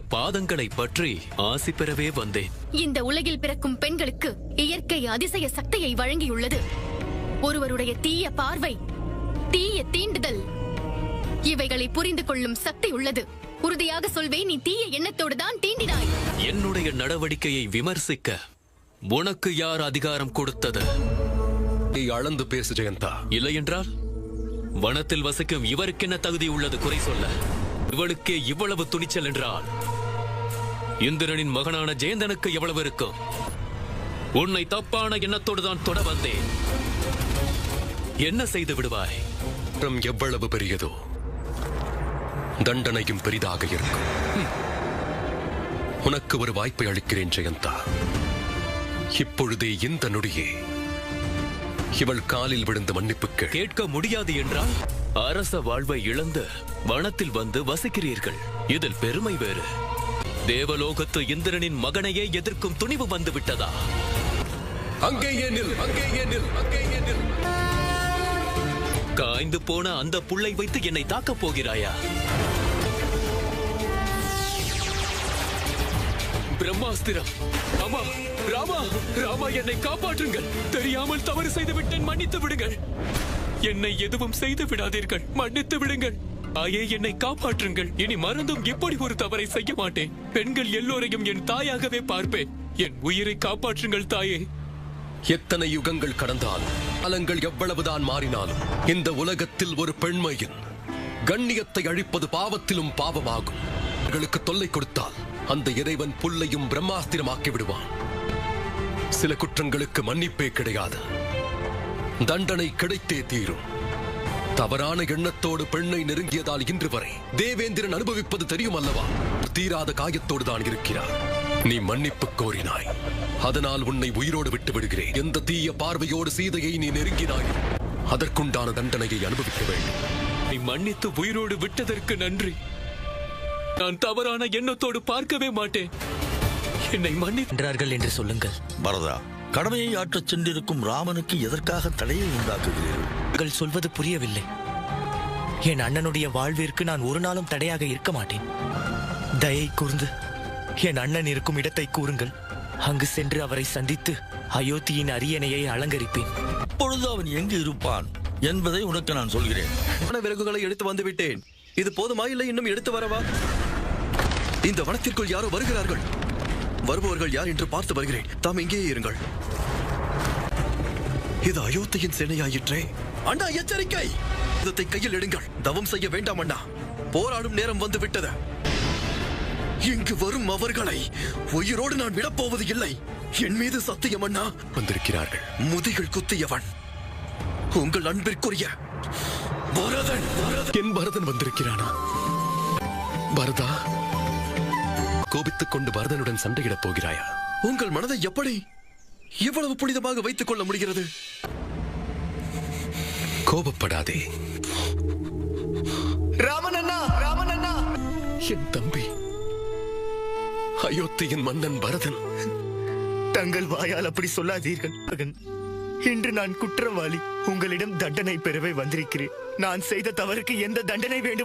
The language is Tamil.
பாதங்களை பற்றி ஆசி பெறவே வந்தேன். இந்த உலகில் பிறக்கும் பெண்களுக்கு இயற்கை அதிசய சக்தியை வழங்கியுள்ளது. ஒருவருடைய தீய பார்வை தீய தீண்டுதல் இவைகளை புரிந்து கொள்ளும் சக்தி உள்ளது. உறுதியாக சொல்வேன் நீ தீய எண்ணத்தோடு தான் தீண்டினாய். என்னுடைய நடவடிக்கையை விமர்சிக்க உனக்கு யார் அதிகாரம் கொடுத்தது? நீ அளந்து பேசு ஜெயந்தா. இல்லையென்றால் வனத்தில் வசிக்கும் இவருக்கென்ன தகுதி உள்ளது குறை சொல்ல. இவளுக்கே இவ்வளவு துணிச்சல் என்றால்? இந்திரனின் மகனான ஜெயந்தனுக்கு எவ்வளவு இருக்கும்? உன்னை தப்பான எண்ணத்தோடு தான் தொட வந்தேன். என்ன செய்து விடுவாய்? குற்றம் எவ்வளவு பெரியதோ தண்டனையும் பெரிதாக இருக்கும். உனக்கு ஒரு வாய்ப்பை அளிக்கிறேன் ஜெயந்தா. இப்பொழுதே இந்த நொடியே இவள் காலில் விழுந்து மன்னிப்பு கேட்க முடியாது என்றால் அரச வாழ்வை இழந்து வனத்தில் வந்து வசிக்கிறீர்கள். இதில் பெருமை வேறு. தேவலோகத்து இந்திரனின் மகனையே எதிர்க்கும் துணிவு வந்து விட்டதா காய்ந்து போன அந்த புல்லை வைத்து என்னை தாக்கப் போகிறாயா? பிரம்மாஸ்திரம். ராமா ராமா ராமா என்னை காப்பாற்றுங்கள். தெரியாமல் தவறு செய்து விட்டேன் மன்னித்து விடுங்கள். என்னை எதுவும் செய்து விடாதீர்கள் மன்னித்து விடுங்கள். தாயே என்னை காப்பாற்றுங்கள். இனி மறந்தும் இப்படி ஒரு தவறை செய்ய மாட்டேன். பெண்கள் எல்லோரையும் என் தாயாகவே பார்ப்பேன் என் உயிரை காப்பாற்றுங்கள் தாயே. எத்தனை யுகங்கள் கடந்தாலும் காலங்கள் எவ்வளவுதான் மாறினாலும் இந்த உலகத்தில் ஒரு பெண்மையின் கண்ணியத்தை அழிப்பது பாவத்திலும் பாவமாகும். அவர்களுக்கு தொல்லை கொடுத்தால் அந்த இறைவன் புல்லையும் பிரம்மாஸ்திரமாக்கி விடுவான். சில குற்றங்களுக்கு மன்னிப்பே கிடையாது. தண்டனை கிடைத்தே தீரும். தவறான எண்ணத்தோடு பெண்ணை நெருங்கியதால் இன்று வரை தேவேந்திரன் அனுபவிப்பது தெரியும் அல்லவா தீராத காயத்தோடு தான் இருக்கிறார். நீ மன்னிப்பு கோரினாய். அதனால் உன்னை உயிரோடு விட்டு விடுகிறேன். எந்த தீய பார்வையோடு சீதையை நீ நெருங்கினாய்? அதற்குண்டான தண்டனையை அனுபவிக்க வேண்டும். நீ மன்னித்து உயிரோடு விட்டதற்கு நன்றி. நான் தவறான எண்ணத்தோடு பார்க்கவே மாட்டேன். என்னை மன்னி என்றார்கள் என்று சொல்லுங்கள். பரதா கடமையை ஆற்றச் சென்றிருக்கும் ராமனுக்கு எதற்காக தடையை உண்டாக்குகிறீர்கள்? நீங்கள் சொல்வது புரியவில்லை. என் அண்ணனுடைய வாழ்விற்கு நான் ஒரு நாளும் தடையாக இருக்க மாட்டேன். தயை கூர்ந்து என் அண்ணன் இருக்கும் இடத்தை கூறுங்கள். அங்கு சென்று அவரை சந்தித்து அயோத்தியின் அரியணையை அலங்கரிப்பேன். இப்பொழுது அவன் எங்கு இருப்பான் என்பதை உனக்கு நான் சொல்கிறேன். விறகுகளை எடுத்து வந்து விட்டேன் இது போதுமா இல்லை இன்னும் எடுத்து வரவா? இந்த வனத்திற்குள் யாரோ வருகிறார்கள். வருபவர்கள் யார் என்று பார்த்து வருகிறேன். தாம் இங்கேயே இருங்கள். இது அயோத்தியின் சேனையாயிற்றே. அண்ணா எச்சரிக்கை! யுத்தத்தை கையில் எடுங்கள். தவம் செய்ய வேண்டாம் அண்ணா. போராடும் நேரம் வந்து விட்டது. இங்கு வரும் அவர்களை உயிரோடு நான் விடப்போவது இல்லை. என் மீது சத்தியம் அண்ணா. வந்திருக்கிறார்கள். முதுகில் குத்தியவன். உங்கள் அன்பிற்குரிய பரதன் என் பரதன் வந்திருக்கிறானா? பரதா கோபித்துக் கொண்டு பரதனுடன் சண்டையிடப் போகிறாயா? உங்கள் மனதை எப்படி இவ்வளவு புனிதமாக வைத்துக் கொள்ள முடிகிறது? கோபப்படாதே. என் தம்பி அயோத்தியின் மன்னன் பரதன். தங்கள் வாயால் அப்படி சொல்லாதீர்கள் மகன். இன்று நான் குற்றவாளி. உங்களிடம் தண்டனை பெறவே வந்திருக்கிறேன். நான் செய்த தவறுக்கு எந்த தண்டனை வேண்டுமா